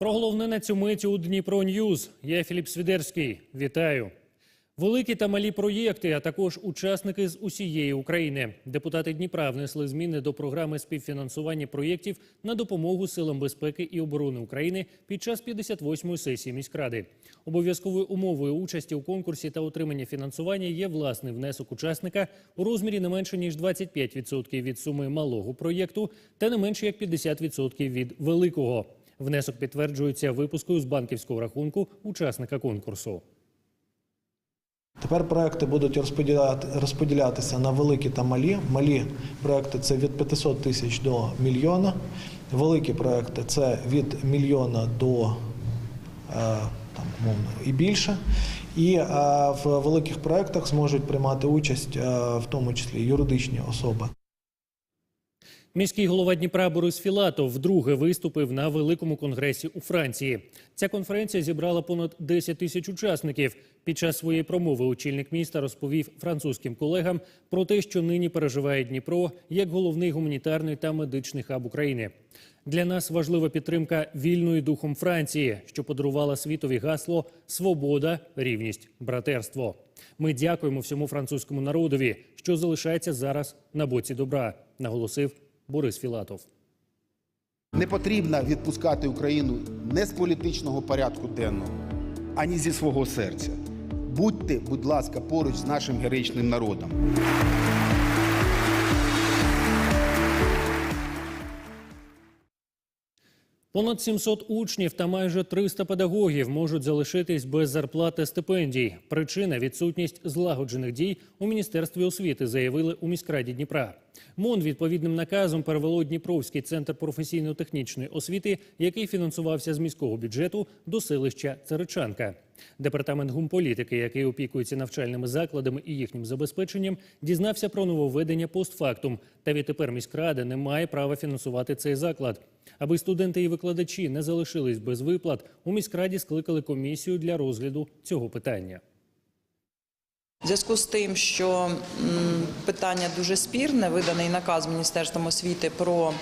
Про головне на цю мить у Дніпро Ньюз. Я Філіп Свідерський. Вітаю. Великі та малі проєкти, а також учасники з усієї України. Депутати Дніпра внесли зміни до програми співфінансування проєктів на допомогу силам безпеки і оборони України під час 58-ї сесії міськради. Обов'язковою умовою участі у конкурсі та отримання фінансування є власний внесок учасника у розмірі не менше ніж 25% від суми малого проєкту та не менше як 50% від великого. Внесок підтверджується випускою з банківського рахунку учасника конкурсу. Тепер проекти будуть розподіляти, розподілятися на великі та малі. Малі проекти це від 500 тисяч до мільйона. Великі проекти це від мільйона до е, і більше. І е, в великих проектах зможуть приймати участь е, в тому числі юридичні особи. Міський голова Дніпра Борис Філатов вдруге виступив на великому конгресі у Франції. Ця конференція зібрала понад 10 тисяч учасників. Під час своєї промови очільник міста розповів французьким колегам про те, що нині переживає Дніпро як головний гуманітарний та медичний хаб України. Для нас важлива підтримка вільної духом Франції, що подарувала світові гасло Свобода, рівність, братерство. Ми дякуємо всьому французькому народові, що залишається зараз на боці добра, наголосив Борис Філатов. Не потрібно відпускати Україну не з політичного порядку денного, ані зі свого серця. Будьте, будь ласка, поруч з нашим героїчним народом. Понад 700 учнів та майже 300 педагогів можуть залишитись без зарплати стипендій. Причина відсутність злагоджених дій у міністерстві освіти, заявили у міськраді Дніпра. МОН відповідним наказом перевело Дніпровський центр професійно-технічної освіти, який фінансувався з міського бюджету, до селища Царичанка. Департамент гумполітики, який опікується навчальними закладами і їхнім забезпеченням, дізнався про нововведення постфактум. Та відтепер міськрада не має права фінансувати цей заклад. Аби студенти і викладачі не залишились без виплат, у міськраді скликали комісію для розгляду цього питання. В зв'язку з тим, що питання дуже спірне, виданий наказ Міністерством освіти про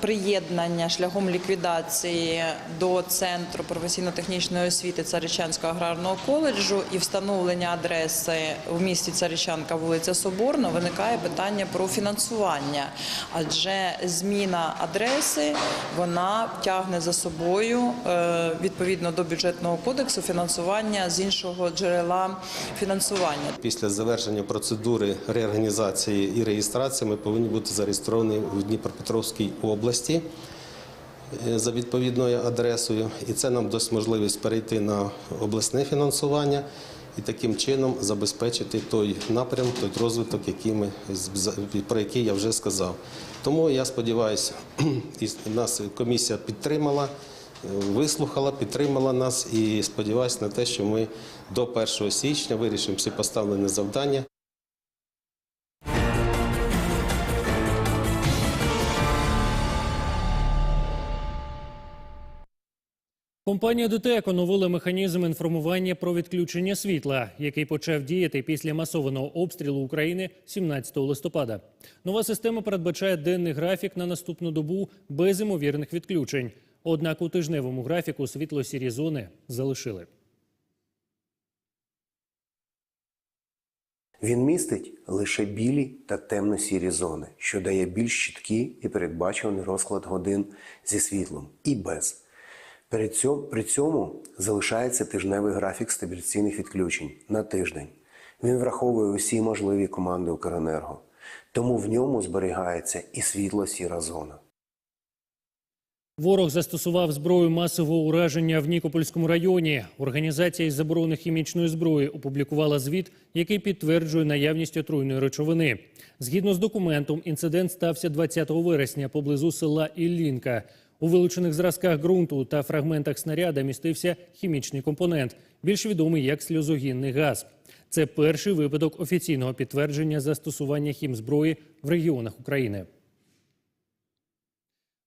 приєднання шляхом ліквідації до центру професійно-технічної освіти Царичанського аграрного коледжу і встановлення адреси в місті Царичанка, вулиця Соборна, виникає питання про фінансування, адже зміна адреси вона тягне за собою е, відповідно до бюджетного кодексу фінансування з іншого джерела фінансування. Після завершення процедури реорганізації і реєстрації ми повинні бути зареєстровані в Дніпропетровській області е, за відповідною адресою, і це нам дасть можливість перейти на обласне фінансування і таким чином забезпечити той напрям, той розвиток, який ми про який я вже сказав. Тому я сподіваюся, нас комісія підтримала. е, Вислухала, підтримала нас і сподіваюся на те, що ми до 1 січня вирішимо всі поставлені завдання. Компанія ДТЕК оновила механізм інформування про відключення світла, який почав діяти після масованого обстрілу України 17 листопада. Нова система передбачає денний графік на наступну добу без імовірних відключень. Однак у тижневому графіку світло-сірі зони залишили. Він містить лише білі та темно-сірі зони, що дає більш чіткий і передбачуваний розклад годин зі світлом і без. При цьому, залишається тижневий графік стабіляційних відключень на тиждень. Він враховує усі можливі команди Укренерго, тому в ньому зберігається і світло-сіра зона. Ворог застосував зброю масового ураження в Нікопольському районі. Організація із заборони хімічної зброї опублікувала звіт, який підтверджує наявність отруйної речовини. Згідно з документом, інцидент стався 20 вересня поблизу села Іллінка. У вилучених зразках ґрунту та фрагментах снаряда містився хімічний компонент, більш відомий як сльозогінний газ. Це перший випадок офіційного підтвердження застосування хімзброї в регіонах України.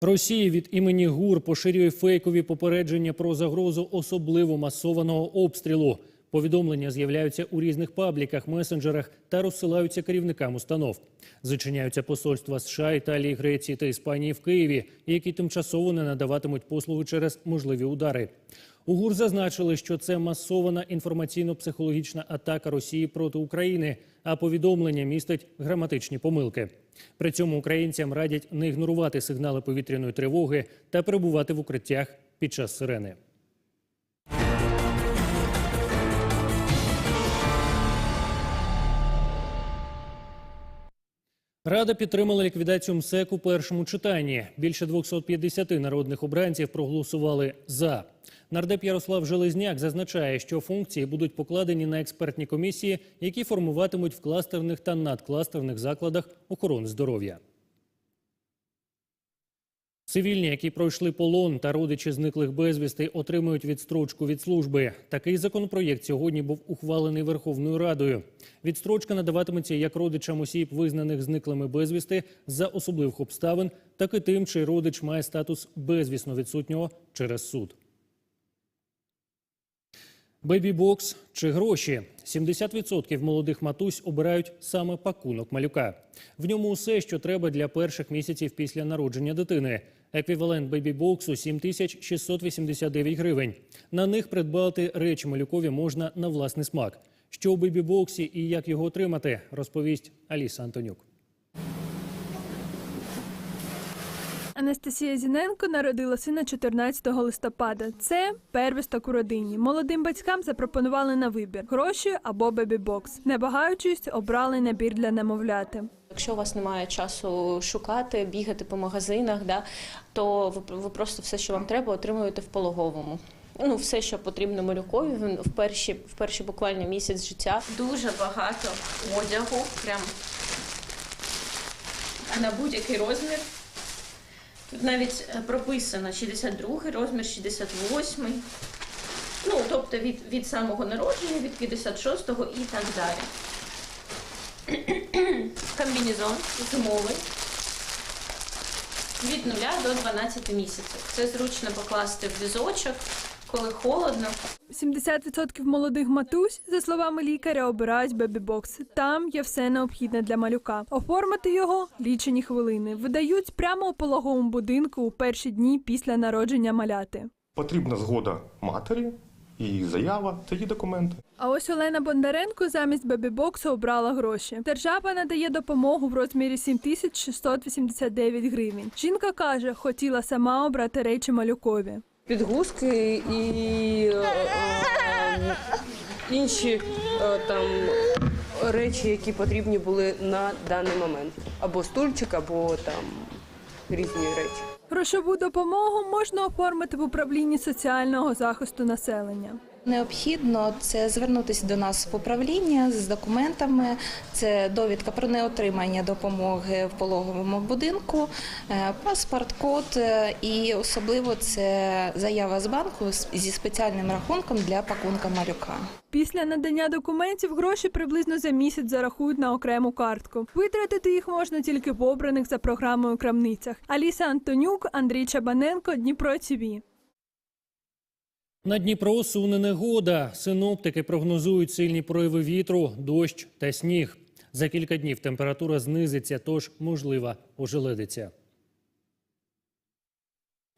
Росія від імені ГУР поширює фейкові попередження про загрозу особливо масованого обстрілу. Повідомлення з'являються у різних пабліках, месенджерах та розсилаються керівникам установ. Зачиняються посольства США, Італії, Греції та Іспанії в Києві, які тимчасово не надаватимуть послуги через можливі удари. У ГУР зазначили, що це масована інформаційно-психологічна атака Росії проти України, а повідомлення містить граматичні помилки. При цьому українцям радять не ігнорувати сигнали повітряної тривоги та перебувати в укриттях під час сирени. Рада підтримала ліквідацію МСЕК у першому читанні. Більше 250 народних обранців проголосували за. Нардеп Ярослав Железняк зазначає, що функції будуть покладені на експертні комісії, які формуватимуть в кластерних та надкластерних закладах охорони здоров'я. Цивільні, які пройшли полон та родичі зниклих безвісти, отримують відстрочку від служби. Такий законопроєкт сьогодні був ухвалений Верховною Радою. Відстрочка надаватиметься як родичам осіб, визнаних зниклими безвісти за особливих обставин, так і тим, чий родич має статус безвісно відсутнього через суд. Бебі-бокс чи гроші. 70% молодих матусь обирають саме пакунок малюка. В ньому усе, що треба для перших місяців після народження дитини. Еквівалент бебі-боксу – 7689 гривень. На них придбати речі малюкові можна на власний смак. Що у бебі-боксі і як його отримати, розповість Аліса Антонюк. Анастасія Зіненко народила сина 14 листопада. Це первісток у родині. Молодим батькам запропонували на вибір гроші або бебі-бокс. Не вагаючись, обрали набір для немовляти. Якщо у вас немає часу шукати, бігати по магазинах, да, то ви, ви просто все, що вам треба, отримуєте в пологовому. Ну, все, що потрібно малюкові в перші, в перші буквально місяць життя. Дуже багато одягу, прям на будь-який розмір. Тут навіть е, прописано 62 розмір, 68. Ну, тобто від, від самого народження, від 56-го і так далі комбінезон зимовий від 0 до 12 місяців. Це зручно покласти в візочок, коли холодно. 70% молодих матусь, за словами лікаря, обирають бебі-бокс. Там є все необхідне для малюка. Оформити його лічені хвилини. Видають прямо у пологовому будинку у перші дні після народження маляти. Потрібна згода матері і заява, тоді документи. А ось Олена Бондаренко замість бебі-боксу обрала гроші. Держава надає допомогу в розмірі 7689 гривень. Жінка каже, хотіла сама обрати речі малюкові. підгузки і е, е, інші е, там речі, які потрібні були на даний момент. Або стульчик, або там різні речі. Грошову допомогу можна оформити в управлінні соціального захисту населення. Необхідно це звернутися до нас в управління з документами. Це довідка про неотримання допомоги в пологовому будинку, е, паспорт, код е, і особливо це заява з банку зі спеціальним рахунком для пакунка малюка. Після надання документів гроші приблизно за місяць зарахують на окрему картку. Витратити їх можна тільки в обраних за програмою крамницях. Аліса Антонюк, Андрій Чабаненко, Дніпро ТІВІ. На Дніпро суне негода. Синоптики прогнозують сильні прояви вітру, дощ та сніг. За кілька днів температура знизиться, тож можлива ожеледиця.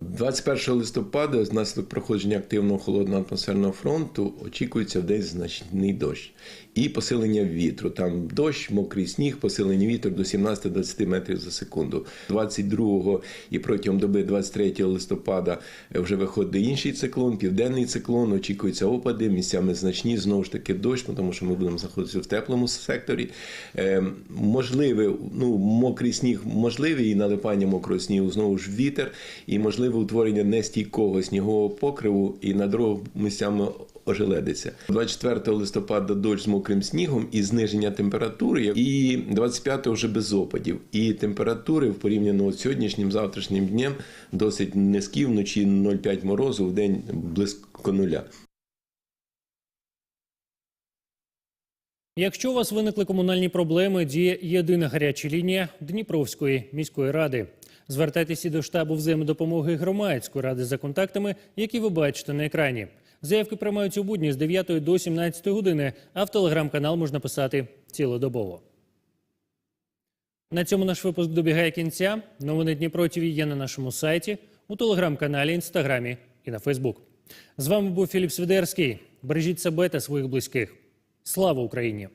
21 листопада, внаслідок проходження активного холодного атмосферного фронту, очікується десь значний дощ і посилення вітру. Там дощ, мокрий сніг, посилення вітру до 17-20 метрів за секунду. 22 і протягом доби 23 листопада вже виходить інший циклон, південний циклон. Очікуються опади, місцями значні, знову ж таки дощ, тому що ми будемо знаходитися в теплому секторі. Е, можливе, ну, мокрий сніг можливий і налипання мокрого снігу, знову ж вітер, і можливе утворення нестійкого снігового покриву і на дорогах місцями ожеледиться. 24 листопада дощ з мокрим снігом і зниження температури, і 25 вже без опадів. І температури в порівняно з сьогоднішнім завтрашнім днем досить низькі, вночі 0,5 морозу, в день близько нуля. Якщо у вас виникли комунальні проблеми, діє єдина гаряча лінія Дніпровської міської ради. Звертайтеся до штабу взаємодопомоги громадської ради за контактами, які ви бачите на екрані. Заявки приймаються у будні з 9 до 17 години, а в телеграм-канал можна писати цілодобово. На цьому наш випуск добігає кінця. Новини Дніпро є на нашому сайті, у телеграм-каналі, інстаграмі і на Фейсбук. З вами був Філіп Свідерський. Бережіть себе та своїх близьких. Слава Україні!